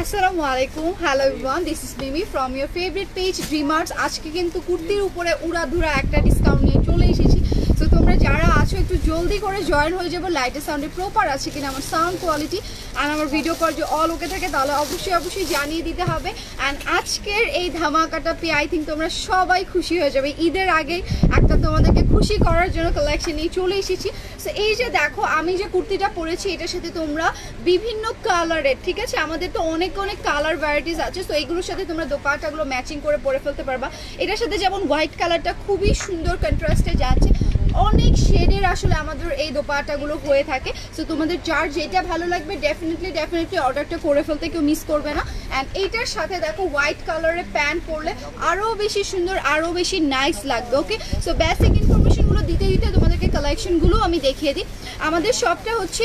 আসসালামু আলাইকুম। Hello everyone this is favourite page আজকে কিন্তু কুর্তির উপরে উড়াধুরা একটা ডিসকাউন্ট নিয়ে চলে এসেছি। যারা আছো, একটু জলদি করে জয়েন হয়ে যাব লাইটের সাউন্ডে প্রপার আছে কিনা, আমার সাউন্ড কোয়ালিটি অ্যান্ড আমার ভিডিও কল যে অল ওকে থাকে, তাহলে অবশ্যই অবশ্যই জানিয়ে দিতে হবে। অ্যান্ড আজকের এই ধামাকাটা পেয়ে আই থিঙ্ক তোমরা সবাই খুশি হয়ে যাবে। ঈদের আগেই একটা তোমাদেরকে খুশি করার জন্য কালেকশন নিয়ে চলে এসেছি। সো এই যে দেখো, আমি যে কুর্তিটা পরেছি, এটার সাথে তোমরা বিভিন্ন কালারের ঠিক আছে? আমাদের তো অনেক অনেক কালার ভ্যারাইটিস আছে। তো এইগুলোর সাথে তোমরা দোপাটাগুলো ম্যাচিং করে পরে ফেলতে পারবা। এটার সাথে যেমন হোয়াইট কালারটা খুবই সুন্দর কন্ট্রাস্টে যাচ্ছে আসলে আমাদের এই দোপাটাগুলো হয়ে থাকে। সো তোমাদের যার যেটা ভালো লাগবে ডেফিনেটলি ডেফিনেটলি অর্ডারটা করে ফেলতে কেউ মিস করবে না। অ্যান্ড এইটার সাথে দেখো হোয়াইট কালারের প্যান্ট পরলে আরও বেশি সুন্দর আরও বেশি নাইস লাগবে ওকে সো বেসিক ইনফরমেশনগুলো দিতে দিতে তোমাদেরকে কালেকশনগুলো আমি দেখিয়ে দিই। আমাদের শপটা হচ্ছে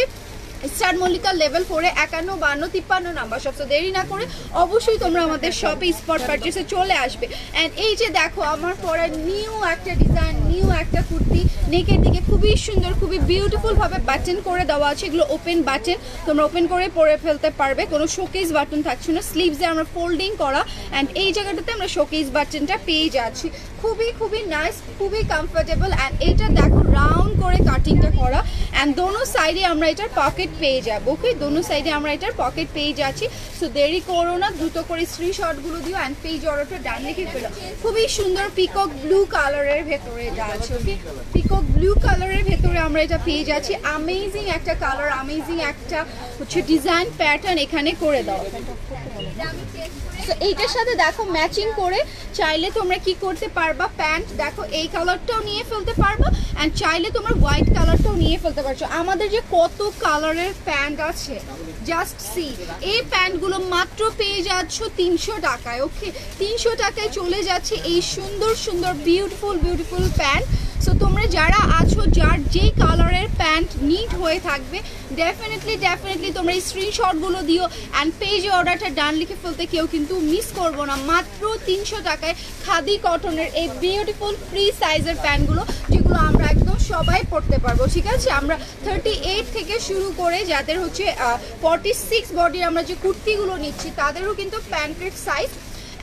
স্টার মল্লিকা লেভেল ফোরে একান্ন, বান্ন, তিপ্পান্ন নাম্বার সব তো দেরি না করে অবশ্যই তোমরা আমাদের শপে স্পট পারচেসে চলে আসবে। অ্যান্ড এই যে দেখো, আমার পরা নিউ একটা ডিজাইন নিউ একটা কুর্তি নেকের দিকে খুবই সুন্দর, খুবই বিউটিফুলভাবে বাটন করে দেওয়া আছে। এগুলো ওপেন বাটন তোমরা ওপেন করে পরে ফেলতে পারবে, কোনো শোকেস বাটন থাকছে না। স্লিভসে আমরা ফোল্ডিং করা অ্যান্ড এই জায়গাটাতে আমরা শোকেস বাটনটা পেয়ে যাচ্ছি। খুবই খুবই নাইস খুবই কমফোর্টেবল অ্যান্ড এটা দেখো রাউন্ড করে কাটিংটা করা। অ্যান্ড দোনো সাইডে আমরা এটার পকেট পেয়ে যাব ওকে দোনো সাইডে আমরা এটার পকেট পেয়ে যাচ্ছি। সো দেরি করো না, দ্রুত করে স্ক্রিনশটগুলো দিও অ্যান্ড পেজ অর্ডারটা ডান লিখে ফেলো। খুবই সুন্দর পিকক ব্লু কালারের ভেতরে যাচ্ছে ওকে পিকক ব্লু কালারের ভেতরে আমরা এটা পেয়ে যাচ্ছি। আমেজিং একটা কালার আমেজিং একটা হচ্ছে ডিজাইন প্যাটার্ন এখানে করে দাও। এইটার সাথে দেখো ম্যাচিং করে চাইলে তোমরা কি করতে পারবা? প্যান্ট দেখো এই কালারটাও নিয়ে ফেলতে পারব অ্যান্ড চাইলে তোমরা হোয়াইট কালারটাও নিয়ে ফেলতে পারছ। আমাদের যে কত কালারের প্যান্ট আছে জাস্ট সি এই প্যান্টগুলো মাত্র পেয়ে যাচ্ছ তিনশো টাকায় ওকে তিনশো টাকায় চলে যাচ্ছে এই সুন্দর সুন্দর বিউটিফুল বিউটিফুল প্যান্ট সো তোমরা যারা আছো, যার যেই কালারের প্যান্ট নিট হয়ে থাকবে ডেফিনেটলি ডেফিনেটলি তোমরা এই স্ক্রিনশটগুলো দিও অ্যান্ড পেজে অর্ডারটা ডান লিখে ফেলতে কেউ কিন্তু মিস করব না। মাত্র তিনশো টাকায় খাদি কটনের এই বিউটিফুল ফ্রি সাইজের প্যান্টগুলো যেগুলো আমরা একদম সবাই পড়তে পারব, ঠিক আছে? আমরা থার্টি এইট থেকে শুরু করে যাদের হচ্ছে ফর্টি সিক্স বডির আমরা যে কুর্তিগুলো নিচ্ছি, তাদেরও কিন্তু প্যান্টের সাইজ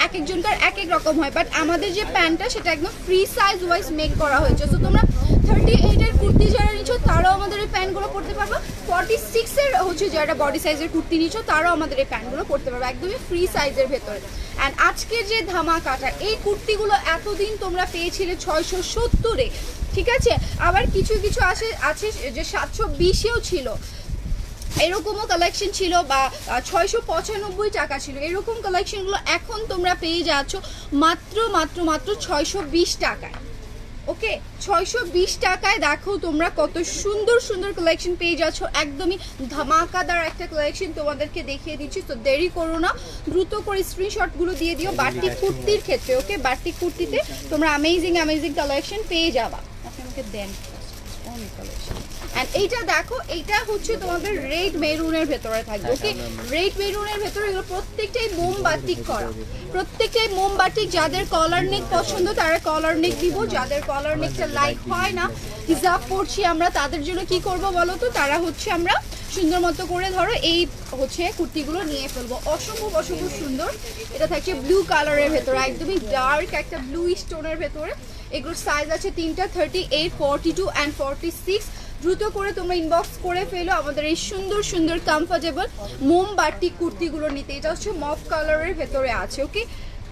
এক একজনকার এক এক রকম হয় বাট আমাদের যে প্যান্টটা সেটা একদম ফ্রি সাইজ ওয়াইজ মেক করা হয়েছে। তো তোমরা থার্টি এইটের কুর্তি যারা নিচ্ছ তারাও আমাদের এই প্যান্টগুলো পরতে পারবে। ফর্টি সিক্সের হচ্ছে যারা বডি সাইজের কুর্তি নিচ্ছ তারাও আমাদের এই প্যান্টগুলো পরতে পারবে, একদমই ফ্রি সাইজের ভেতরে। অ্যান্ড আজকের যে ধামাকাটা, এই কুর্তিগুলো এতদিন তোমরা পেয়েছিলে ছয়শো সত্তরে, ঠিক আছে? আবার কিছু কিছু আসে, আছে যে সাতশো বিশেও ছিল। এরকমও কালেকশন ছিল বা ছয়শো পঁচানব্বই টাকা ছিল। এরকম কালেকশনগুলো এখন তোমরা পেয়ে যাচ্ছ মাত্র মাত্র মাত্র ছয়শো বিশ টাকায়। ওকে ছয়শো বিশ টাকায় দেখো তোমরা কত সুন্দর সুন্দর কালেকশন পেয়ে যাচ্ছ। একদমই ধামাকাদার একটা কালেকশন তোমাদেরকে দেখিয়ে দিচ্ছি। তো দেরি করো না। দ্রুত করে স্ক্রিনশটগুলো দিয়ে দিও বাড়তি কুর্তির ক্ষেত্রে ওকে বাড়তি কুর্তিতে তোমরা অ্যামেজিং অ্যামেজিং কালেকশন পেয়ে যাবা। আপনি আমাকে দেন। কালেকশন অ্যান্ড এইটা দেখো এইটা হচ্ছে তোমাদের রেড মেরুনের ভেতরে থাকবে ওকে রেড মেরুনের ভেতরে এগুলো প্রত্যেকটাই মোমবাতিক করা। প্রত্যেকটাই মোমবাতিক যাদের কলার নেক পছন্দ তারা কলার নেক দিব। যাদের কলার নেকটা লাইক হয় না হিজাব পড়ছি আমরা তাদের জন্য কি করব বলো তো? তারা হচ্ছে আমরা সুন্দর মতো করে ধরো এই হচ্ছে কুর্তিগুলো নিয়ে ফেলব। অসম্ভব অসম্ভব সুন্দর। এটা থাকছে ব্লু কালারের ভেতরে একদমই ডার্ক একটা ব্লু স্টোনের ভেতরে। এগুলোর সাইজ আছে তিনটা thirty eight forty two and forty six দ্রুত করে তোমরা ইনবক্স করে ফেলো আমাদের এই সুন্দর সুন্দর কমফোর্টেবল মোমবাটি কুর্তিগুলো নিতে। এটা হচ্ছে মফ কালারের ভেতরে আছে ওকে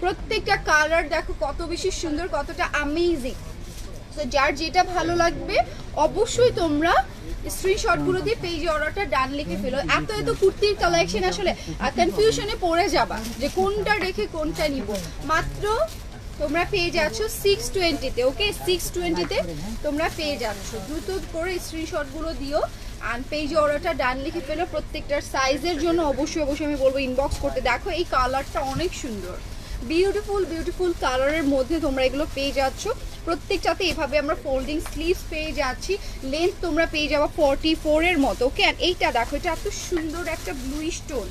প্রত্যেকটা কালার দেখো কত বেশি সুন্দর, কতটা আমেজিং তো যার যেটা ভালো লাগবে, অবশ্যই তোমরা স্ক্রিনশটগুলো দিয়ে পেজে অর্ডারটা ডান লিখে ফেলো। এত এত কুর্তির কালেকশন আসলে কনফিউশনে পড়ে যাবা যে কোনটা রেখে কোনটা নিব। মাত্র তোমরা পেয়ে যাচ্ছ সিক্স টোয়েন্টিতে ওকে সিক্স টোয়েন্টিতে তোমরা পেয়ে যাচ্ছ। দ্রুত করে স্ক্রিনশটগুলো দিও। আর পেজে অর্ডারটা ডান লিখে ফেলো। প্রত্যেকটার সাইজের জন্য অবশ্যই অবশ্যই আমি বলব ইনবক্স করতে। দেখো, এই কালারটা অনেক সুন্দর। বিউটিফুল বিউটিফুল কালারের মধ্যে তোমরা এগুলো পেয়ে যাচ্ছ। প্রত্যেকটাতে এভাবে আমরা ফোল্ডিং স্লিভস পেয়ে যাচ্ছি। লেন্থ তোমরা পেয়ে যাব ফর্টি ফোরের মতো ওকে আর এইটা দেখো, এটা এত সুন্দর একটা ব্লু স্টোন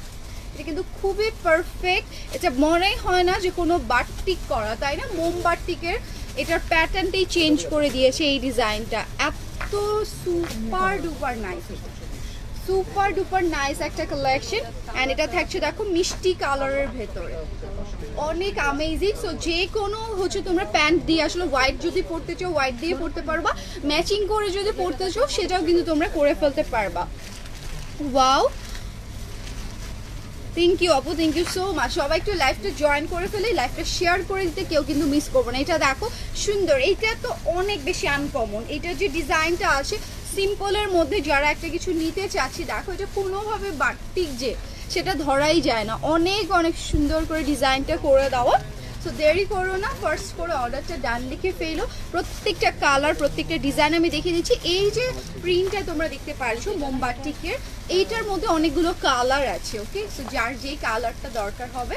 এটা কিন্তু খুবই পারফেক্ট এটা মনে হয় না যে কোনো বাটিক করা, তাই না? মোম বাটিকের এটার প্যাটার্নটাই চেঞ্জ করে দিয়েছে এই ডিজাইনটা এত super duper nice super duper nice একটা কালেকশন অ্যান্ড এটা থাকছে দেখো মিষ্টি কালারের ভেতরে। অনেক আমেজিং সো যে কোনো হচ্ছে তোমরা প্যান্ট দিয়ে আসলে হোয়াইট যদি পরতে চাও হোয়াইট দিয়ে পরতে পারবা। ম্যাচিং করে যদি পরতে চাও, সেটাও কিন্তু তোমরা করে ফেলতে পারবা। ওয়াও থ্যাংক ইউ আপু থ্যাংক ইউ সো মাচ সবাই একটু লাইফটা জয়েন করে ফেলে লাইফটা শেয়ার করে দিতে কেউ কিন্তু মিস করব না। এটা দেখো, সুন্দর। এইটা তো অনেক বেশি আনকমন এটার যে ডিজাইনটা আছে সিম্পলের মধ্যে যারা একটা কিছু নিতে চাচ্ছি, দেখো, এটা কোনোভাবে বাড়তি যে, সেটা ধরাই যায় না। অনেক অনেক সুন্দর করে ডিজাইনটা করে দেওয়া। সো দেরি করো না। ফার্স্ট করে অর্ডারটা ডান লিখে ফেলো। প্রত্যেকটা কালার প্রত্যেকটা ডিজাইন আমি দেখিয়ে দিচ্ছি। এই যে প্রিন্টটা তোমরা দেখতে পারছ মোমবাটিকের এইটার মধ্যে অনেকগুলো কালার আছে ওকে সো যার যেই কালারটা দরকার হবে,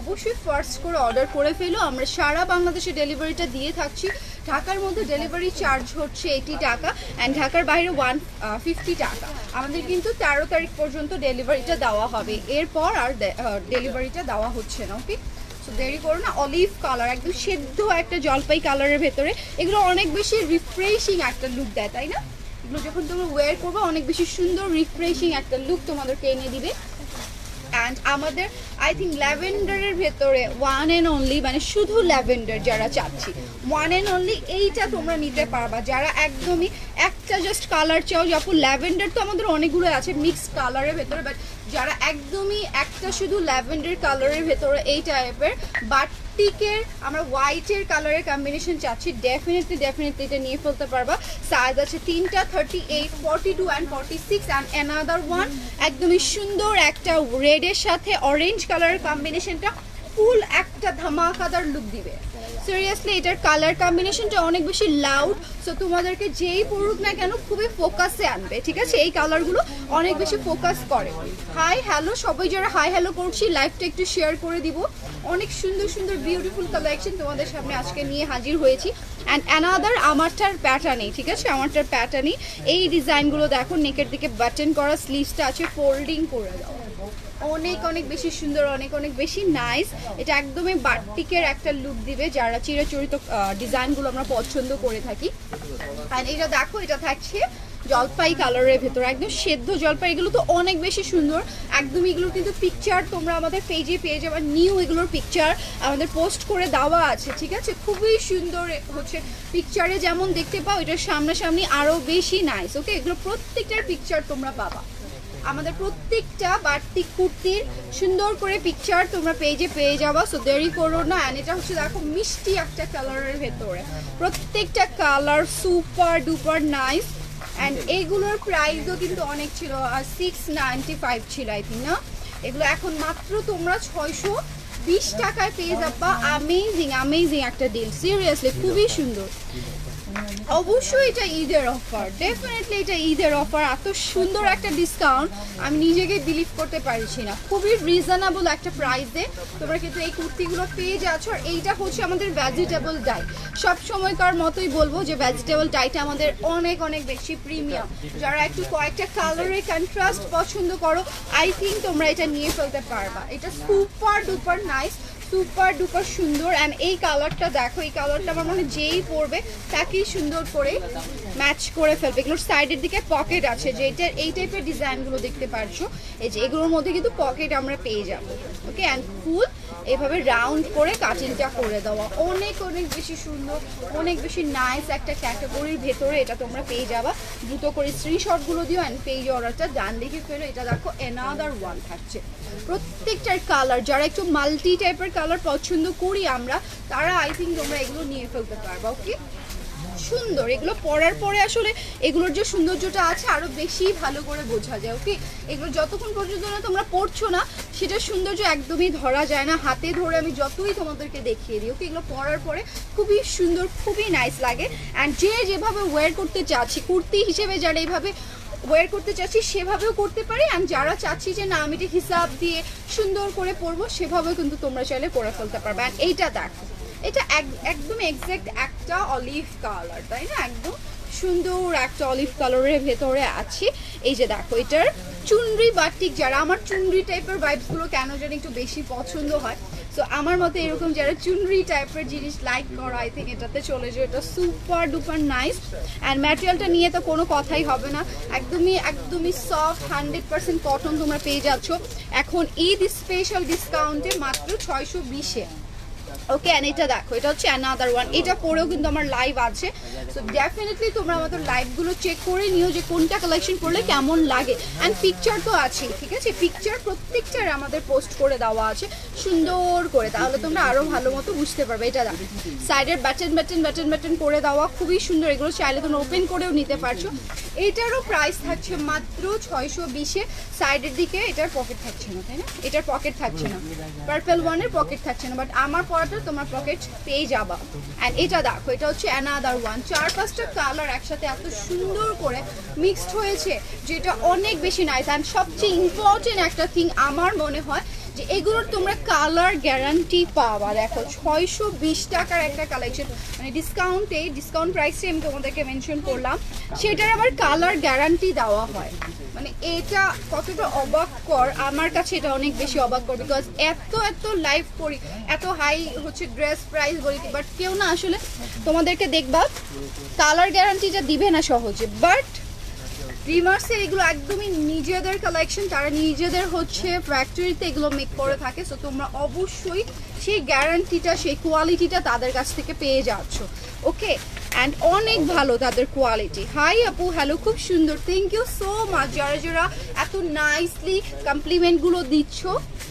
অবশ্যই ফার্স্ট করে অর্ডার করে ফেলো। আমরা সারা বাংলাদেশে ডেলিভারিটা দিয়ে থাকছি। ঢাকার মধ্যে ডেলিভারি চার্জ হচ্ছে এইটি টাকা অ্যান্ড ঢাকার বাইরে ওয়ান ফিফটি টাকা। আমাদের কিন্তু তেরো তারিখ পর্যন্ত ডেলিভারিটা দেওয়া হবে। এরপর আর ডেলিভারিটা দেওয়া হচ্ছে না ওকে দেরি করো না অলিভ কালার একদম সেদ্ধ একটা জলপাই কালারের ভেতরে। এগুলো অনেক বেশি রিফ্রেশিং একটা লুক দেয়, তাই না? এগুলো যখন তোমরা ওয়্যার করবে, অনেক বেশি সুন্দর রিফ্রেশিং একটা লুক তোমাদেরকে এনে দিবে। অ্যান্ড আমাদের আই থিঙ্ক ল্যাভেন্ডারের ভেতরে ওয়ান অ্যান্ড অনলি মানে শুধু ল্যাভেন্ডার যারা চাচ্ছি ওয়ান অ্যান্ড অনলি এইটা তোমরা নিতে পারবা। যারা একদমই একটা জাস্ট কালার চাও যখন ল্যাভেন্ডার তো আমাদের অনেকগুলো আছে মিক্স কালারের ভেতরে বাট যারা একদমই একটা শুধু ল্যাভেন্ডার কালারের ভেতরে এই টাইপের বাটিকের আমরা হোয়াইটের কালারের কম্বিনেশন চাচ্ছি ডেফিনেটলি ডেফিনেটলি এটা নিয়ে ফেলতে পারবা। সাইজ আছে তিনটা thirty eight forty two and forty six and another one একদমই সুন্দর একটা রেডের সাথে অরেঞ্জ কালারের কম্বিনেশনটা ফুল একটা ধামাকাদার লুক দিবে। সিরিয়াসলি এটার কালার কম্বিনেশনটা অনেক বেশি লাউড সো তোমাদেরকে যেই পড়ুক না কেন খুবই ফোকাসে আনবে, ঠিক আছে? এই কালারগুলো অনেক বেশি ফোকাস করে। হাই হ্যালো সবাই যারা হাই হ্যালো করছি লাইভটা একটু শেয়ার করে দিব। অনেক সুন্দর সুন্দর বিউটিফুল কালেকশন তোমাদের সামনে আজকে নিয়ে হাজির হয়েছি। অ্যান্ড অ্যানাদার আমারটার প্যাটার্নই ঠিক আছে? আমারটার প্যাটার্নই এই ডিজাইনগুলো দেখো নেকের দিকে বাটন করা স্লিভসটা আছে ফোল্ডিং করে দাও। অনেক অনেক বেশি সুন্দর, অনেক অনেক বেশি নাইস এটা একদমই বাটিকের একটা লুক দিবে, যারা চিরাচরিত ডিজাইনগুলো আমরা পছন্দ করে থাকি। আর এটা দেখো, এটা থাকছে জলপাই কালারের ভেতর, একদম সেদ্ধ জলপাই। এগুলো তো অনেক বেশি সুন্দর। একদম এগুলোর কিন্তু পিকচার তোমরা আমাদের পেজে পেয়ে যাবে নিউ এগুলোর পিকচার আমাদের পোস্ট করে দেওয়া আছে, ঠিক আছে? খুবই সুন্দর হচ্ছে পিকচারে যেমন দেখতে পাও, এটার সামনাসামনি আরও বেশি নাইস ওকে এগুলো প্রত্যেকটার পিকচার তোমরা পাবা। আমাদের প্রত্যেকটা বাড়তি কুর্তির সুন্দর করে পিকচার তোমরা পেজে পেয়ে যাবা। সো দেরি করো না। অ্যান্ড এটা হচ্ছে দেখো মিষ্টি একটা কালারের ভেতরে। প্রত্যেকটা colour super duper nice and এইগুলোর প্রাইসও কিন্তু অনেক ছিল। আর সিক্স নাইনটি ফাইভ ছিল আই থিঙ্ক না? এগুলো এখন মাত্র তোমরা ছয়শো বিশ টাকায় পেয়ে যাবা। আমেজিং আমেজিং একটা ডিল সিরিয়াসলি খুবই সুন্দর। অবশ্যই এটা ঈদের অফার ডেফিনেটলি এটা ঈদের অফার এত সুন্দর একটা ডিসকাউন্ট আমি নিজেকে বিলিভ করতে পারছি না। খুবই রিজনেবল একটা প্রাইসে তোমরা কিন্তু এই কুর্তিগুলো পেয়ে যাচ্ছ আর এইটা হচ্ছে আমাদের ভেজিটেবল ডাই সব সময়কার মতোই বলব যে ভেজিটেবল ডাইটা আমাদের অনেক অনেক বেশি প্রিমিয়াম যারা একটু কয়েকটা কালারের কন্ট্রাস্ট পছন্দ করো আই থিঙ্ক তোমরা এটা নিয়ে ফেলতে পারবা। এটা super duper nice super duper সুন্দর অ্যান্ড এই কালারটা দেখো, এই কালারটা আমার মনে যেই পরবে, তাকেই সুন্দর করে ম্যাচ করে ফেলবে। এগুলোর সাইডের দিকে পকেট আছে যে এটার এই টাইপের ডিজাইনগুলো দেখতে পারছ। এই যে এগুলোর মধ্যে কিন্তু পকেট আমরা পেয়ে যাব। ওকে অ্যান্ড ফুল এভাবে রাউন্ড করে কাটিংটা করে দেওয়া। অনেক অনেক বেশি সুন্দর, অনেক বেশি নাইস একটা ক্যাটাগরির ভেতরে এটা তোমরা পেয়ে যাবা। দ্রুত করে স্ক্রিনশটগুলো দিও অ্যান্ড পেজ অর্ডারটা ডান দিকে ফেলো। এটা দেখো এনাদার ওয়ান থাকছে। প্রত্যেকটার কালার যারা একটু মাল্টি টাইপের কালার পছন্দ করি আমরা, তারা আই থিঙ্ক তোমরা এগুলো নিয়ে ফেলতে পারবা ওকে সুন্দর। এগুলো পরার পরে আসলে এগুলোর যে সৌন্দর্যটা আছে আরও বেশি ভালো করে বোঝা যায় ওকে এগুলো যতক্ষণ পর্যন্ত না তোমরা পড়ছো না, সেটার সৌন্দর্য একদমই ধরা যায় না। হাতে ধরে আমি যতই তোমাদেরকে দেখিয়ে দিই ওকে এগুলো পরার পরে খুবই সুন্দর, খুবই নাইস লাগে। অ্যান্ড যে যেভাবে ওয়্যার করতে চাচ্ছি, কুর্তি হিসেবে যারা এইভাবে ওয়ার করতে চাচ্ছি, সেভাবেও করতে পারি। অ্যান্ড যারা চাচ্ছি যে, না, আমি এটা হিসাব দিয়ে সুন্দর করে পরবো, সেভাবেও কিন্তু তোমরা চাইলে করে ফেলতে পারবে। অ্যান্ড এইটা দেখো। এটা এক- একদম এক্স্যাক্ট একটা অলিভ কালার তাই না? একদম সুন্দর একটা অলিভ কালারের ভেতরে আছে। এই যে দেখো, এটার চুনরি বাটিক যারা, আমার চুনরি টাইপের ভাইবসগুলো কেন জানি একটু বেশি পছন্দ হয়। সো আমার মতে এরকম যারা চুনরি টাইপের জিনিস লাইক করো আই থিঙ্ক এটাতে চলে যাও। এটা সুপার ডুপার নাইস অ্যান্ড ম্যাটেরিয়ালটা নিয়ে তো কোনো কথাই হবে না। একদমই একদমই সফট হান্ড্রেড পার্সেন্ট কটন তোমরা পেয়ে যাচ্ছ। এখন ঈদ স্পেশাল ডিসকাউন্টে মাত্র ছয়শো বিশে। ওকে অ্যান্ড এটা দেখো, এটা হচ্ছে অ্যানাদার ওয়ান এটা পরেও কিন্তু আমার লাইভ আছে। সো ডেফিনেটলি তোমরা আমাদের লাইভগুলো চেক করে নিও যে কোনটা কালেকশন করলে কেমন লাগে। অ্যান্ড পিকচার তো আছেই, ঠিক আছে? পিকচার প্রত্যেকটার আমাদের পোস্ট করে দেওয়া আছে। সুন্দর করে, তাহলে তোমরা আরও ভালো মতো বুঝতে পারবে। এটা দেখো সাইডের ব্যাটন ব্যাটন ব্যাটন ব্যাটন করে দেওয়া খুবই সুন্দর। এগুলো চাইলে তোমরা ওপেন করেও নিতে পারছ। এটারও প্রাইস থাকছে মাত্র ছয়শো বিশে সাইডের দিকে এটার পকেট থাকছে না, তাই না? এটার পকেট থাকছে না। পার্পেল ওয়ানের পকেট থাকছে না। বাট আমার পরাটা তোমার পকেট পেয়ে যাবা। অ্যান্ড এটা দেখো, এটা হচ্ছে অ্যানাদার ওয়ান চার পাঁচটা কালার একসাথে এত সুন্দর করে মিক্সড হয়েছে, যেটা অনেক বেশি নাইস অ্যান্ড সবচেয়ে ইম্পর্টেন্ট একটা থিং আমার মনে হয় যে এগুলোর তোমরা কালার গ্যারান্টি পাবা। দেখো, ছয়শো বিশ টাকার একটা কালেকশন মানে ডিসকাউন্টে ডিসকাউন্ট প্রাইসে আমি তোমাদেরকে মেনশন করলাম। সেটার আবার কালার গ্যারান্টি দেওয়া হয়। মানে এটা কতটা অবাক কর, আমার কাছে এটা অনেক বেশি অবাক কর বিকজ এত এত লাইভ করি এত হাই হচ্ছে ড্রেস প্রাইস বলি বাট কেউ না আসলে তোমাদেরকে দেখবা কালার গ্যারান্টিটা দিবে না সহজে। বাট রিমার্সের এগুলো একদমই নিজেদের কালেকশন তারা নিজেদের হচ্ছে ফ্যাক্টরিতে এগুলো মেক করে থাকে সো তোমরা অবশ্যই সেই গ্যারান্টিটা সেই কোয়ালিটিটা তাদের কাছ থেকে পেয়ে যাচ্ছ। ওকে অ্যান্ড অনেক ভালো তাদের কোয়ালিটি হাই আপু হ্যালো খুব সুন্দর। থ্যাংক ইউ সো মাচ যারা যারা এত নাইসলি কমপ্লিমেন্টগুলো দিচ্ছ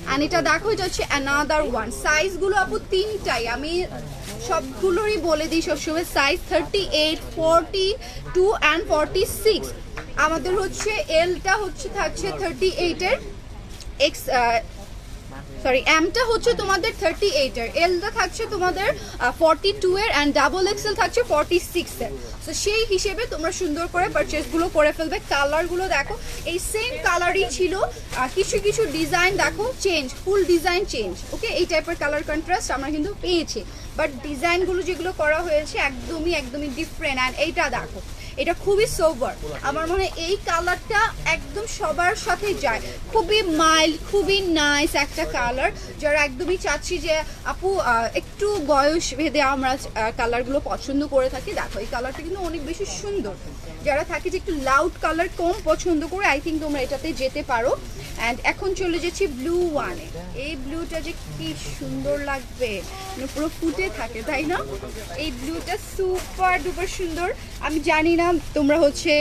অ্যান্ড এটা দেখো, এটা হচ্ছে অ্যানাদার ওয়ান সাইজগুলো আপু তিনটাই। আমি সবগুলোরই বলে দিই সবসময় size thirty eight forty two and forty six আমাদের হচ্ছে এলটা হচ্ছে থাকছে থার্টি এইটের এক্স সরি এমটা হচ্ছে তোমাদের থার্টি এইটের এলটা থাকছে তোমাদের ফর্টি টু এর অ্যান্ড ডাবল এক্সেল থাকছে ফর্টি সিক্স এর। তো সেই হিসেবে তোমরা সুন্দর করে পারচেসগুলো করে ফেলবে। কালারগুলো দেখো, এই সেম কালারই ছিল কিছু কিছু ডিজাইন দেখো change full design change okay এই টাইপের কালার কন্ট্রাস্ট আমরা কিন্তু পেয়েছি। বাট ডিজাইনগুলো যেগুলো করা হয়েছে একদমই একদমই ডিফারেন্ট অ্যান্ড এইটা দেখো এটা খুবই সোবার আমার মনে হয় এই কালারটা একদম সবার সাথে যায়। খুবই মাইল্ড খুবই নাইস একটা কালার যারা একদমই চাচ্ছি যে, আপু একটু বয়স ভেদে আমরা কালারগুলো পছন্দ করে থাকি, দেখো, এই কালারটা কিন্তু অনেক বেশি সুন্দর। যারা থাকে যে একটু লাউড কালার কম পছন্দ করে আই থিঙ্ক তোমরা এটাতে যেতে পারো। অ্যান্ড এখন চলে যাচ্ছি ব্লু ওয়ানে এই ব্লুটা যে কি সুন্দর লাগবে। মানে পুরো ফুটে থাকে, তাই না? এই ব্লুটা সুপার ডুপার সুন্দর। আমি জানি না তোমরা হচ্ছে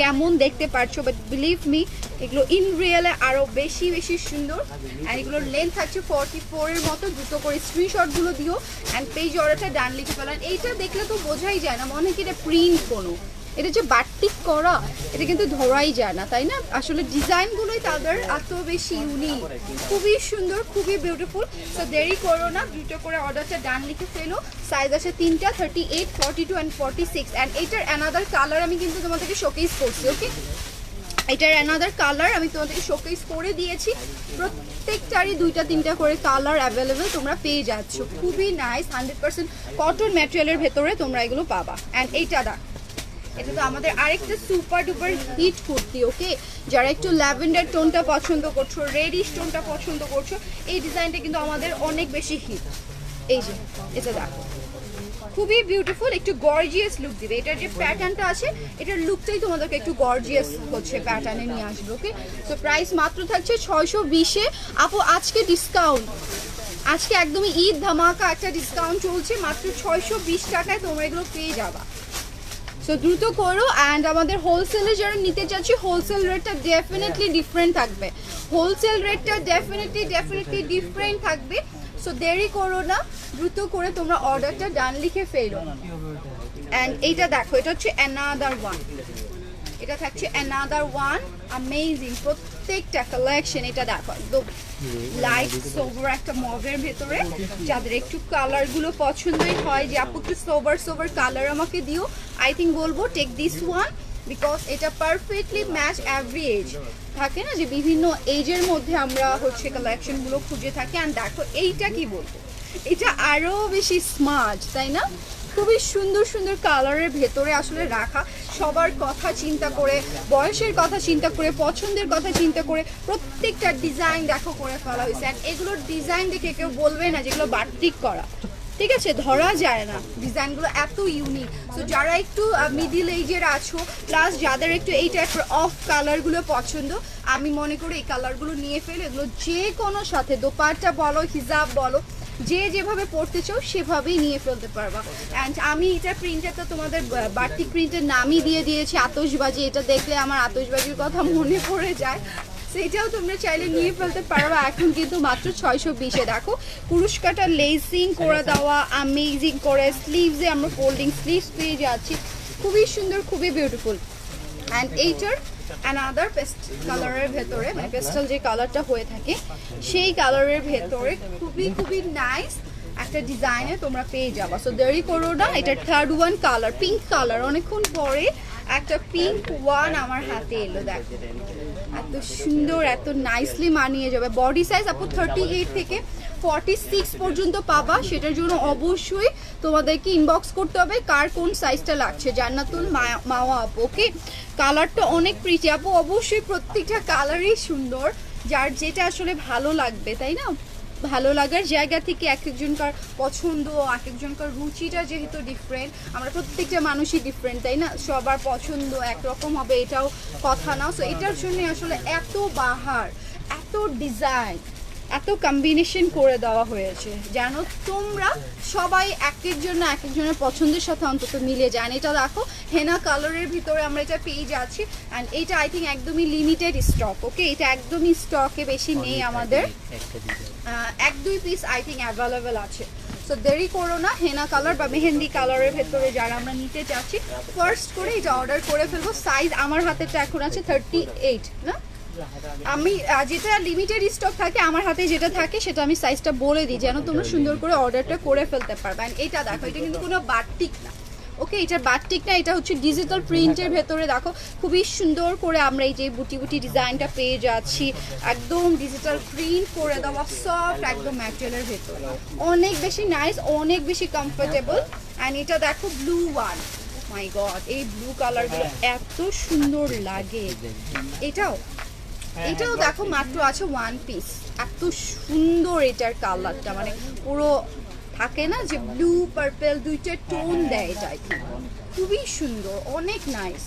কেমন দেখতে পারছ? বাট বিলিভ মি এগুলো ইন রিয়েলে আরও বেশি বেশি সুন্দর। অ্যান্ড এগুলোর লেন্থ থাকছে ফর্টি ফোরের মতো। দুটো করে স্ক্রিনশটগুলো দিও। অ্যান্ড পেজ অর্ডারটা ডান লিখে ফেলান। এইটা দেখলে তো বোঝাই যায় না। মনে হয় কি এটা প্রিন্ট কোনো। এটা যে বাটিক করা, এটা কিন্তু ধরাই যায় না, তাই না? আসলে ডিজাইনগুলোই তাদের এত বেশি ইউনিক খুবই সুন্দর, খুবই বিউটিফুল তো দেরি করো না, দুটো করে অর্ডারটা ডান লিখে ফেলো। সাইজ আছে তিনটা thirty eight forty two and forty six and এইটার অ্যানাদার কালার আমি কিন্তু তোমাদেরকে শোকেস করছি ওকে এটার অ্যানাদার কালার আমি তোমাদেরকে শোকেস করে দিয়েছি। প্রত্যেকটারই দুইটা, তিনটা করে কালার অ্যাভেলেবেল তোমরা পেয়ে যাচ্ছ। খুবই নাইস হান্ড্রেড পার্সেন্ট কটন ম্যাটেরিয়ালের ভেতরে তোমরা এগুলো পাবা। অ্যান্ড এইটা দেখ এটা তো আমাদের আরেকটা super duper hit kurti okay যারা একটু ল্যাভেন্ডার টোনটা পছন্দ করছ রেডিশ টোনটা পছন্দ করছ, এই ডিজাইনটা কিন্তু আমাদের অনেক বেশি হিট এই যে, এটা দেখো। খুবই বিউটিফুল একটু গর্জিয়াস লুক দিবে। এটার যে প্যাটার্নটা আছে, এটার লুকটাই তোমাদেরকে একটু গর্জিয়াস হচ্ছে প্যাটার্নে নিয়ে আসবে ওকে তো প্রাইস মাত্র থাকছে ছয়শো বিশে। আপু, আজকে ডিসকাউন্ট আজকে একদমই ঈদ ধামাকা একটা ডিসকাউন্ট চলছে, মাত্র ছয়শো বিশ টাকায় তোমরা এগুলো পেয়ে যাবা। সো দ্রুত করো অ্যান্ড আমাদের হোলসেলে যারা নিতে চাচ্ছি হোলসেল রেটটা ডেফিনেটলি ডিফারেন্ট থাকবে। হোলসেল রেটটা ডেফিনেটলি ডেফিনেটলি ডিফারেন্ট থাকবে। সো দেরি করো না দ্রুত করে তোমরা অর্ডারটা ডান লিখে ফেলো। অ্যান্ড এইটা দেখো এটা হচ্ছে অ্যানাদার ওয়ান এটা থাকছে অ্যানাদার ওয়ান অ্যামেজিং প্রত্যেকটা কালেকশন এটা দেখো, একদম লাইট সোভার একটা মভের ভেতরে। যাদের একটু কালারগুলো পছন্দই হয়, যে আপু একটু সোভার সোভার কালার আমাকে দিও। আই থিঙ্ক বলব টেক দিস ওয়ান বিকজ এটা পারফেক্টলি ম্যাচ এভরি এজ থাকে না যে বিভিন্ন এজের মধ্যে আমরা হচ্ছে কালেকশনগুলো খুঁজে থাকি। অ্যান্ড দেখো, এইটা কি বলব? এটা আরও বেশি স্মার্ট তাই না? খুবই সুন্দর সুন্দর কালারের ভেতরে আসলে রাখা। সবার কথা চিন্তা করে, বয়সের কথা চিন্তা করে, পছন্দের কথা চিন্তা করে প্রত্যেকটা ডিজাইন দেখো করে ফেলা হয়েছে। আর এগুলোর ডিজাইন দেখে কেউ বলবে না যেগুলো বাটিক করা। ঠিক আছে? ধরা যায় না। ডিজাইনগুলো এত ইউনিক তো যারা একটু মিডিল এইজের আছো প্লাস যাদের একটু এই টাইপের অফ কালারগুলো পছন্দ, আমি মনে করি এই কালারগুলো নিয়ে ফেলে। এগুলো যে কোনো সাথে, দোপাট্টা বলো, হিজাব বলো যে যেভাবে পড়তে চাও, সেভাবেই নিয়ে ফেলতে পারবা। অ্যান্ড আমি এটা প্রিন্টারটা তোমাদের বাটিক প্রিন্টের নামই দিয়ে দিয়েছি, আতশবাজি। এটা দেখলে আমার আতশবাজির কথা মনে পড়ে যায়। সেটাও তোমরা চাইলে নিয়ে ফেলতে পারবা। এখন কিন্তু মাত্র ছয়শো বিশে। দেখো কুরুশ পুরস্কারটা লেসিং করে দেওয়া আমেজিং করে স্লিভসে আমরা ফোল্ডিং স্লিভস পেয়ে যাচ্ছি। খুবই সুন্দর, খুবই বিউটিফুল অ্যান্ড এইটার অ্যানাদার পেস্ট কালারের ভেতরে মানে পেস্টাল যে কালারটা হয়ে থাকে, সেই কালারের ভেতরে খুবই খুবই নাইস একটা ডিজাইনে তোমরা পেয়ে যাবা। সো দেরি করো না, এটা third one colour pink colour অনেকক্ষণ পরে একটা পিঙ্ক ওয়ান আমার হাতে এলো, দেখো। এত সুন্দর, এত নাইসলি মানিয়ে যাবে। বডি সাইজ আপু থার্টি এইট থেকে ফর্টি সিক্স পর্যন্ত পাবা, সেটার জন্য অবশ্যই তোমাদেরকে ইনবক্স করতে হবে কার কোন সাইজটা লাগছে। জান্নাতুল মাওয়া আপু ওকে কালারটা অনেক প্রিটি আপু, অবশ্যই প্রত্যেকটা কালারই সুন্দর। যার যেটা আসলে ভালো লাগবে, তাই না? ভালো লাগার জায়গা থেকে এক একজনকার পছন্দ এক একজনকার রুচিটা যেহেতু ডিফারেন্ট আমরা প্রত্যেকটা মানুষই ডিফারেন্ট তাই না? সবার পছন্দ একরকম হবে, এটাও কথা না। সো এটার জন্য আসলে এত বাহার, এত ডিজাইন এত কম্বিনেশন করে দেওয়া হয়েছে। যেন তোমরা সবাই এক না এক একজনের পছন্দের সাথে অন্তত মিলে যান এটা দেখো হেনা কালারের ভিতরে আমরা এটা পেয়ে যাচ্ছি। অ্যান্ড এটা আই থিঙ্ক একদমই লিমিটেড স্টক ওকে এটা একদমই স্টকে বেশি নেই আমাদের। এক দুই পিস আই থিঙ্ক অ্যাভেলেবেল আছে। সো দেরি করো না হেনা কালার বা মেহেন্দি কালারের ভেতরে যারা আমরা নিতে চাচ্ছি ফার্স্ট করে এটা অর্ডার করে ফেলব। সাইজ আমার হাতেটা এখন আছে থার্টি এইট না? আমি যেটা লিমিটেড স্টক থাকে, আমার হাতে যেটা থাকে, সেটা আমি সাইজটা বলে দিই, যেন তোমরা সুন্দর করে অর্ডারটা করে ফেলতে পারবে। এটা দেখো, এটা কিন্তু কোনো বাটিক না। ওকে এটার বাটিক না, এটা হচ্ছে ডিজিটাল প্রিন্টের ভেতরে দেখো, খুবই সুন্দর করে আমরা এই যে বুটি বুটি ডিজাইনটা পেয়ে যাচ্ছি। একদম ডিজিটাল প্রিন্ট করে দেওয়া সফট একদম ম্যাটেরিয়ালের ভেতরে। অনেক বেশি নাইস অনেক বেশি কমফোর্টেবল অ্যান্ড এটা দেখো ব্লু ওয়ান মাই গড এই ব্লু কালারগুলো এত সুন্দর লাগে। এটাও? এটাও দেখো মাত্র আছে ওয়ান পিস এত সুন্দর এটার কালারটা মানে পুরো থাকে না যে ব্লু পার্পেল দুইটা টোন দেয় এটা খুবই সুন্দর অনেক নাইস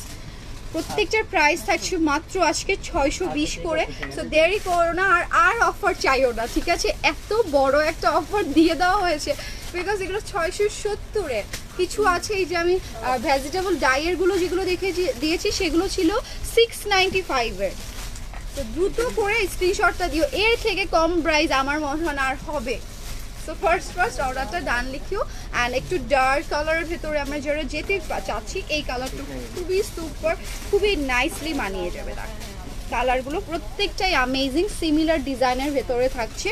প্রত্যেকটার প্রাইস থাকছে মাত্র আজকে ছয়শো বিশ করে। সো দেরি করো না আর আর অফার চাইও না ঠিক আছে? এত বড় একটা অফার দিয়ে দেওয়া হয়েছে বিকজ এগুলো ছয়শো সত্তরের। কিছু আছে এই যে আমি ভেজিটেবল ডাইয়েরগুলো যেগুলো দেখে দিয়েছি সেগুলো ছিল সিক্স নাইনটি ফাইভের তো দ্রুত করে স্ক্রিনশটটা দিও। এর থেকে কম প্রাইস আমার মনে হয় আর হবে। সো ফার্স্ট ফার্স্ট অর্ডারটা ডান লিখিও। অ্যান্ড একটু ডার্ক কালারের ভেতরে আমরা যারা যেতে চাচ্ছি, এই কালারটা খুবই সুপার খুবই নাইসলি মানিয়ে যাবে কালারগুলো প্রত্যেকটাই আমেজিং সিমিলার ডিজাইনের ভেতরে থাকছে।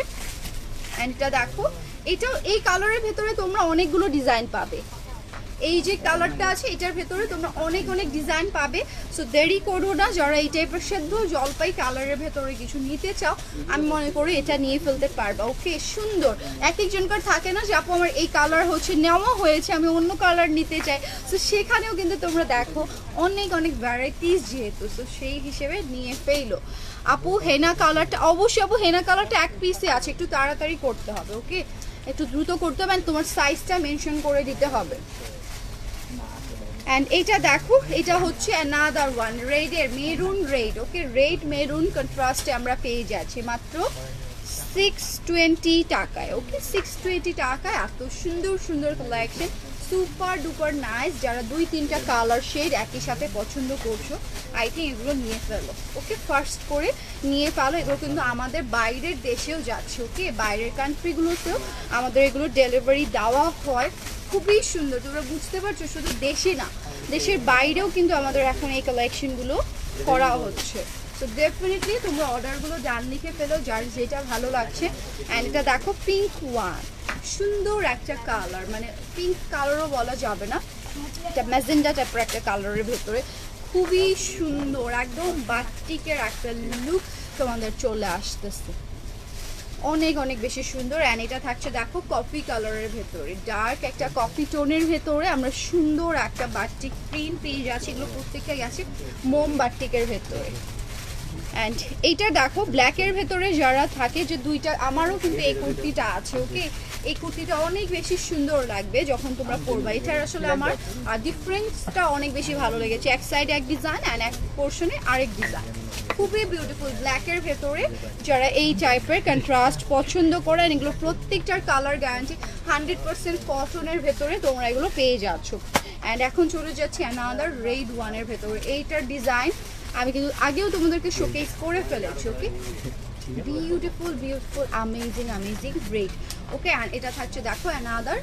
অ্যান্ড এটা দেখো, এটাও এই কালারের ভেতরে তোমরা অনেকগুলো ডিজাইন পাবে। এই যে কালারটা আছে, এটার ভেতরে তোমরা অনেক অনেক ডিজাইন পাবে। সো দেরি করো না, যারা এই টাইপের সেদ্ধ জলপাই কালারের ভেতরে কিছু নিতে চাও, আমি মনে করি এটা নিয়ে ফেলতে পারবা। ওকে সুন্দর। এক একজনকার থাকে না যে, আপু, আমার এই কালার হচ্ছে, নেওয়া হয়েছে, আমি অন্য কালার নিতে চাই। সো সেখানেও কিন্তু তোমরা দেখো অনেক অনেক ভ্যারাইটিস যেহেতু। সো সেই হিসেবে নিয়ে ফেলো। আপু, হেনা কালারটা, অবশ্যই আপু, হেনা কালারটা এক পিসে আছে, একটু তাড়াতাড়ি করতে হবে ওকে একটু দ্রুত করতে হবে তোমার সাইজটা মেনশন করে দিতে হবে। অ্যান্ড এটা দেখো, এটা হচ্ছে অ্যানাদার ওয়ান রেডের maroon red okay red maroon কন্ট্রাস্টে আমরা পেয়ে যাচ্ছি মাত্র সিক্স টোয়েন্টি টাকায় ওকে সিক্স টোয়েন্টি টাকায় এত সুন্দর সুন্দর কালেকশন সুপার ডুপার নাইস, যারা দুই তিনটা কালার শেড একই সাথে পছন্দ করছ আই থিঙ্ক এগুলো নিয়ে ফেলো। ওকে ফার্স্ট করে নিয়ে ফেলো। এগুলো কিন্তু আমাদের বাইরের দেশেও যাচ্ছে, ওকে? বাইরের কান্ট্রিগুলোতেও আমাদের এগুলো ডেলিভারি দেওয়া হয়। খুবই সুন্দর, তোমরা বুঝতে পারছ, শুধু দেশে না, দেশের বাইরেও কিন্তু আমাদের এখন এই কালেকশনগুলো করা হচ্ছে। তো ডেফিনেটলি তোমরা অর্ডারগুলো ডান লিখে ফেলো, যার যেটা ভালো লাগছে। অ্যান্ড এটা দেখো পিঙ্ক ওয়ান সুন্দর একটা কালার মানে পিঙ্ক কালারও বলা যাবে না। এটা ম্যাজেন্ডা টাইপের একটা কালারের ভেতরে। খুবই সুন্দর, একদম বাটিকের একটা লুক তোমাদের চলে আসতেছে। অনেক অনেক বেশি সুন্দর। অ্যান্ড এটা থাকছে, দেখো কফি কালারের ভেতরে। ডার্ক একটা কফি টোনের ভেতরে আমরা সুন্দর একটা বাটিক প্রিন্ট পেয়ে যাচ্ছি। এগুলো প্রত্যেকটা গেছে মোম বাটিকের ভেতরে। অ্যান্ড এইটা দেখো ব্ল্যাকের ভেতরে যারা থাকে যে দুইটা, আমারও কিন্তু এই কুর্তিটা আছে ওকে এই কুর্তিটা অনেক বেশি সুন্দর লাগবে যখন তোমরা পরবা। এটার আসলে আমার ডিফারেন্সটা অনেক বেশি ভালো লেগেছে। এক সাইডে এক ডিজাইন অ্যান্ড এক পোর্শনে আরেক ডিজাইন খুবই বিউটিফুল ব্ল্যাকের ভেতরে যারা এই টাইপের কন্ট্রাস্ট পছন্দ করেন এগুলো প্রত্যেকটার কালার গ্যারান্টি হান্ড্রেড পার্সেন্ট কটনের ভেতরে তোমরা এগুলো পেয়ে যাচ্ছ। অ্যান্ড এখন চলে যাচ্ছি অ্যানাদার রেড ওয়ানের ভেতরে। এইটার ডিজাইন আমি কিন্তু আগেও তোমাদেরকে শোকেস করে ফেলেছি okay beautiful beautiful amazing amazing red okay এটা থাকছে দেখো অ্যানাদার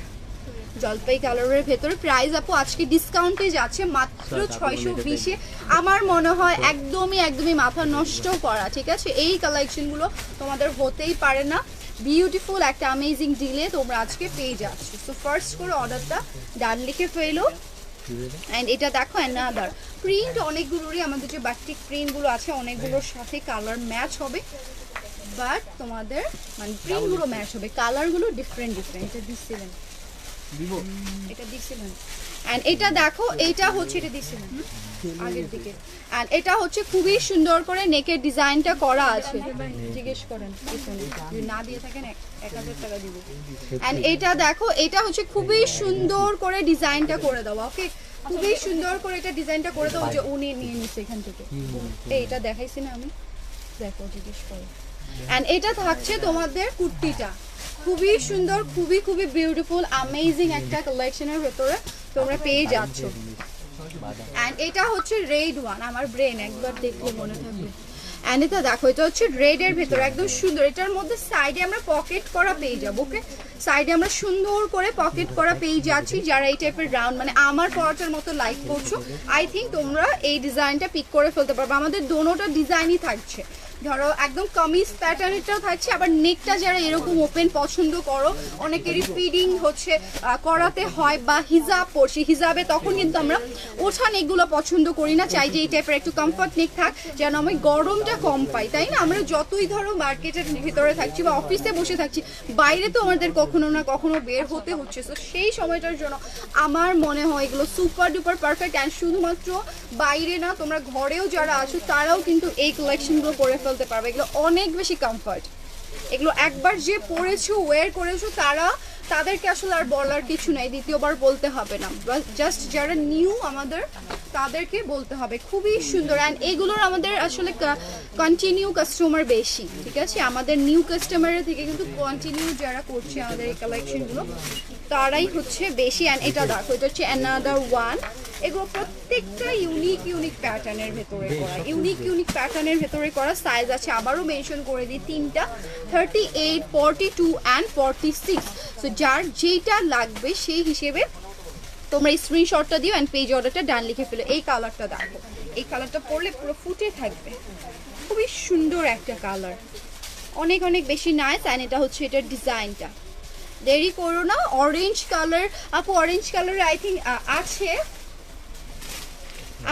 জলপাই কালারের ভেতরে। প্রাইস আপু আজকে ডিসকাউন্টে যাচ্ছে মাত্র ছয়শো বিশে। আমার মনে হয় একদমই একদমই মাথা নষ্ট করা ঠিক আছে? এই কালেকশনগুলো তোমাদের হতেই পারে না। বিউটিফুল একটা অ্যামেজিং ডিলে তোমরা আজকে পেয়ে যাচ্ছ। তো ফার্স্ট করে অর্ডারটা ডান লিখে ফেলো। অ্যান্ড এটা দেখো অ্যানাদার প্রিন্ট অনেকগুলোরই আমাদের যে বাটিক প্রিন্টগুলো আছে অনেকগুলোর সাথে কালার ম্যাচ হবে। বাট তোমাদের মানে প্রিন্টগুলো ম্যাচ হবে। কালারগুলো ডিফারেন্ট ডিফারেন্ট এটা দিচ্ছিলেন দিব। এটা দিছিলেন এন্ড এটা দেখো এটা হচ্ছে এটা দিছিলেন আগের দিকে। এন্ড এটা হচ্ছে খুবই সুন্দর করে নেকের ডিজাইনটা করা আছে। জিজ্ঞেস করেন। যদি না দিয়ে থাকেন, এক হাজার টাকা দিব। এন্ড এটা দেখো, এটা হচ্ছে খুবই সুন্দর করে ডিজাইনটা করে দাও ওকে খুবই সুন্দর করে এটা ডিজাইনটা করে দাও যে উনি নিয়ে নিচ্ছে এখান থেকে। এটা দেখাইছি না আমি। দেখো, জিজ্ঞেস করো। এন্ড এটা থাকছে তোমাদের কুর্তিটা। খুবই সুন্দর, খুবই খুবই বিউটিফুল অ্যামেজিং একটা কালেকশনের ভেতরে তোমরা পেয়ে যাচ্ছ। অ্যান্ড এটা হচ্ছে রেড ওয়ান আমার ব্রেন একবার দেখলে মনে থাকবে। অ্যান্ড এটা দেখো, এটা হচ্ছে রেডের ভেতরে, একদম সুন্দর। এটার মধ্যে সাইডে আমরা পকেট করা পেয়ে যাব ওকে সাইডে আমরা সুন্দর করে পকেট করা পেয়ে যাচ্ছি, যারা এই টাইপের রাউন্ড মানে আমার পরাটার মতো লাইক করছ আই থিঙ্ক তোমরা এই ডিজাইনটা পিক করে ফেলতে পারবে। আমাদের দোনোটা ডিজাইনই থাকছে। ধরো, একদম কামিজ প্যাটার্নেরটাও থাকছে, আবার নেকটা যারা এরকম ওপেন পছন্দ করো, অনেকেরই ফিডিং হচ্ছে করাতে হয় বা হিজাব পরছি, হিজাবে তখন কিন্তু আমরা ওঠা নেকগুলো পছন্দ করি না, চাই যে এই টাইপের একটু কমফর্ট নেক থাক, যেন আমি গরমটা কম পাই, তাই না? আমরা যতই ধরো মার্কেটের ভিতরে থাকছি বা অফিসে বসে থাকছি, বাইরে তো আমাদের কখনো না কখনো বের হতে হচ্ছে। তো সেই সময়টার জন্য আমার মনে হয় এগুলো সুপার ডুপার পারফেক্ট অ্যান্ড শুধুমাত্র বাইরে না, তোমরা ঘরেও যারা আছো, তারাও কিন্তু এই কালেকশনগুলো করে ফেলতে পারবে। এগুলো অনেক বেশি কমফর্ট এগুলো একবার যে পরেছো ওয়্যার করেছ, তারা তাদেরকে আসলে আর বলার কিছু নাই। দ্বিতীয়বার বলতে হবে না। জাস্ট যারা নিউ আমাদের, তাদেরকে বলতে হবে। খুবই সুন্দর। অ্যান্ড এগুলোর আমাদের আসলে কন্টিনিউ কাস্টমার বেশি, ঠিক আছে? আমাদের নিউ কাস্টমারের থেকে কিন্তু কন্টিনিউ যারা করছে আমাদের এই কালেকশনগুলো তারাই হচ্ছে বেশি অ্যান্ড এটা দেখো এটা হচ্ছে অ্যানাদার ওয়ান এগুলো প্রত্যেকটা ইউনিক ইউনিক প্যাটার্নের ভেতরে করা। ইউনিক ইউনিক প্যাটার্নের ভেতরে করা সাইজ আছে। আবারও মেনশন করে দিই তিনটা thirty eight forty two and forty six so যার যেইটা লাগবে সেই হিসেবে তোমরা স্ক্রিনশটটা দিও অ্যান্ড পেজ অর্ডারটা ডান লিখে ফেলো। এই কালারটা দেখো। এই কালারটা পরলে পুরো ফুটে থাকবে। খুবই সুন্দর একটা কালার অনেক অনেক বেশি নাইস অ্যান্ড এটা হচ্ছে এটার ডিজাইনটা দেরি করো না অরেঞ্জ কালার আপু অরেঞ্জ কালার আই থিঙ্ক আছে।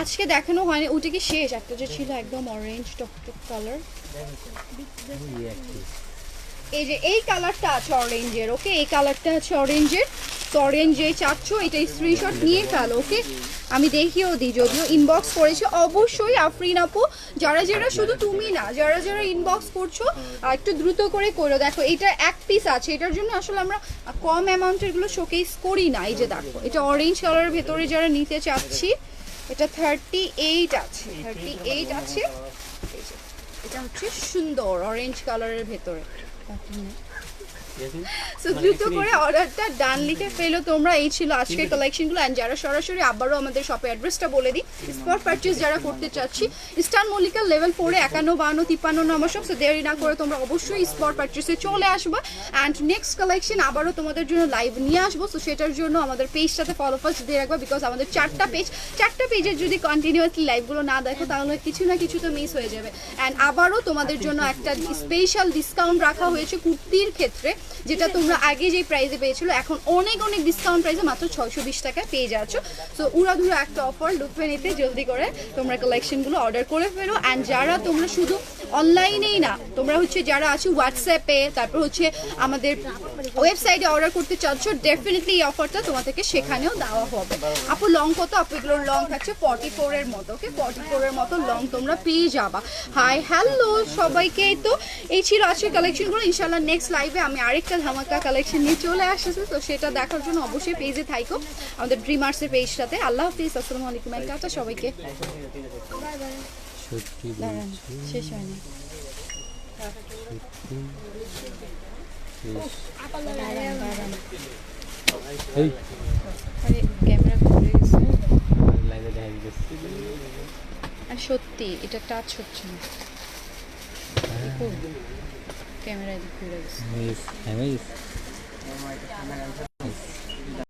আজকে দেখানো হয়নি ওটা কি শেষ? একটা যে ছিল একদম অরেঞ্জ টকটক কালার এই যে এই কালারটা আছে অরেঞ্জের ওকে এই কালারটা আছে অরেঞ্জের অরেঞ্জ যে চাচ্ছ এটা স্ক্রিনশট নিয়ে ফেলো ওকে আমি দেখিয়েও দিই, যদিও ইনবক্স করেছে। অবশ্যই আফরিন আপু, যারা যারা শুধু তুমি না, যারা যারা ইনবক্স করছ একটু দ্রুত করে করো। দেখো, এটা এক পিস আছে, এটার জন্য আসলে আমরা কম অ্যামাউন্টেরগুলো শোকেস করি না। এই যে দেখো, এটা অরেঞ্জ কালারের ভেতরে যারা নিতে চাচ্ছি, এটা থার্টি এইট আছে। থার্টি এইট আছে এটা হচ্ছে সুন্দর অরেঞ্জ কালারের ভেতরে। সো দ্রুত করে অর্ডারটা ডান লিখে ফেলো তোমরা এই ছিল আজকের কালেকশনগুলো অ্যান্ড যারা সরাসরি আবারও আমাদের শপে অ্যাড্রেসটা বলে দিই স্পট পারচেস যারা করতে চাচ্ছি স্টার মল্লিকা লেভেল ফোরে একান্ন বান্ন তিপ্পান্ন নম্বর সব সো দেরি না করে তোমরা অবশ্যই স্পট পারচেসে চলে আসবে। অ্যান্ড নেক্সট কালেকশন আবারও তোমাদের জন্য লাইভ নিয়ে আসব সো সেটার জন্য আমাদের পেজটাতে ফলো ফার্স্ট দিয়ে রাখব বিকজ আমাদের চারটা পেজ চারটা পেজের যদি কন্টিনিউয়াসলি লাইভগুলো না দেখো তাহলে কিছু না কিছু তো মিস হয়ে যাবে। অ্যান্ড আবারও তোমাদের জন্য একটা স্পেশাল ডিসকাউন্ট রাখা হয়েছে কুর্তির ক্ষেত্রে। যেটা তোমরা আগে যে প্রাইসে পেয়েছিল, এখন অনেক অনেক ডিসকাউন্ট প্রাইসে মাত্র ছয়শো বিশ টাকায় পেয়ে যাচ্ছ। সো উড়াধুরা একটা অফার লুৎফে নিতে জলদি করে তোমরা কালেকশনগুলো অর্ডার করে ফেলো। অ্যান্ড যারা তোমরা শুধু অনলাইনেই না, তোমরা হচ্ছে যারা আছে হোয়াটসঅ্যাপে তারপর হচ্ছে আমাদের ওয়েবসাইটে অর্ডার করতে চাচ্ছ ডেফিনেটলি এই অফারটা তোমাদেরকে সেখানেও দেওয়া হবে। আপু লং কত? আপু এগুলোর লং থাকছে ফর্টি ফোরের মতো ওকে ফর্টি ফোরের মতো লং তোমরা পেয়ে যাবা। হাই হ্যালো সবাইকে তো। এই ছিল আজকের কালেকশনগুলো ইনশাল্লাহ নেক্সট লাইভে আমি আরেকটা ধামাকা কালেকশন নিয়ে চলে আসতেছি তো সেটা দেখার জন্য অবশ্যই পেজে থাইকো আমাদের ড্রিমার্সের পেজটাতে আল্লাহ হাফিজ আসসালামু আলাইকুম। একটা টাটা সবাইকে। শেষ হয়নি। আরে সত্যি এটা টাচ হচ্ছে না। ক্যামেরা ঘুরে গেছে মিস মিস